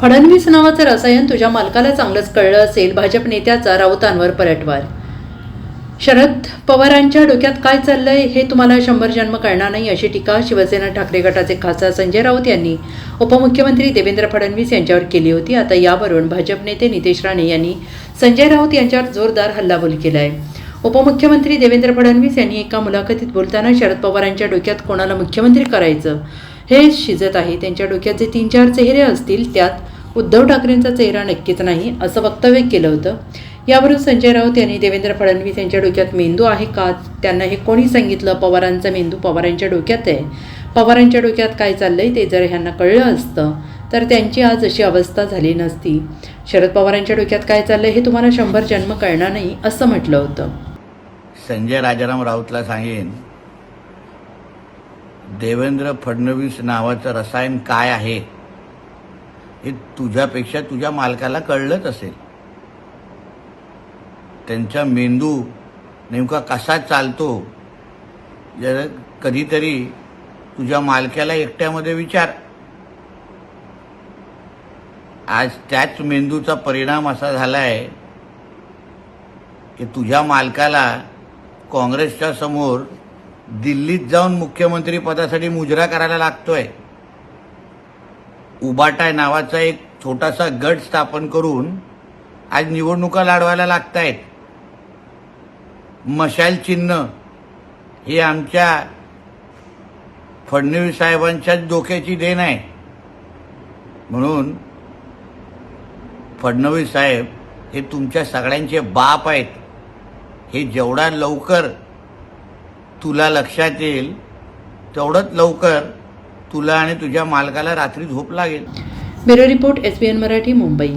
फडणवीस नावाचं रसायन तुझ्या मालकाला चांगलंच कळलं असेल भाजप नेत्याचा राऊतांवर पलटवार. शरद पवारांच्या डोक्यात काय चाललंय हे तुम्हाला शंभर जन्म कळणार नाही अशी टीका शिवसेना ठाकरे गटाचे खासदार संजय राऊत यांनी उपमुख्यमंत्री देवेंद्र फडणवीस यांच्यावर केली होती. आता यावरून भाजप नेते नितेश राणे यांनी संजय राऊत यांच्यावर जोरदार हल्लाबोल केला आहे उपमुख्यमंत्री देवेंद्र फडणवीस यांनी एका मुलाखतीत बोलताना शरद पवारांच्या डोक्यात कोणाला मुख्यमंत्री करायचं? हे शिजत आहे. त्यांच्या डोक्यात जे तीन चार चेहरे असतील त्यात उद्धव ठाकरेंचा चेहरा नक्कीच नाही असं वक्तव्य केलं होतं. यावरून संजय राऊत यांनी देवेंद्र फडणवीस यांच्या डोक्यात मेंदू आहे का? त्यांना हे कोणी सांगितलं? पवारांचा मेंदू पवारांच्या डोक्यात आहे. पवारांच्या डोक्यात काय चाललंय ते जर ह्यांना कळलं असतं तर त्यांची आज अशी अवस्था झाली नसती. शरद पवारांच्या डोक्यात काय चाललंय हे तुम्हाला शंभर जन्म कळणार नाही असं म्हटलं होतं. संजय राजाराम राऊतला सांगेन देवेंद्र फडणवीस नावाचं रसायन काय आहे? हे तुझ्यापेक्षा तुझ्या मालकाला कळलंच असेल. त्यांचा मेंदू नेमका कसा चालतो? जर कधीतरी तुझ्या मालक्याला एकट्यामध्ये विचार. आज त्याच मेंदूचा परिणाम असा झाला आहे की तुझ्या मालकाला काँग्रेसच्या समोर दिल्लीत जाऊन मुख्यमंत्री पदासाठी मुजरा करायला लागतोय. उबाटाय नावाचा एक छोटासा गट स्थापन करून आज निवडणुका लढवायला लागतायत. मशाल चिन्ह हे आमच्या फडणवीस साहेबांच्याच डोक्याची देण आहे. म्हणून फडणवीस साहेब हे तुमच्या सगळ्यांचे बाप आहेत. हे जेवढा लवकर तुला लक्षात येईल तेवढंच लवकर तुला आणि तुझ्या मालकाला रात्री झोप लागेल. Bureau report S B N Marathi Mumbai.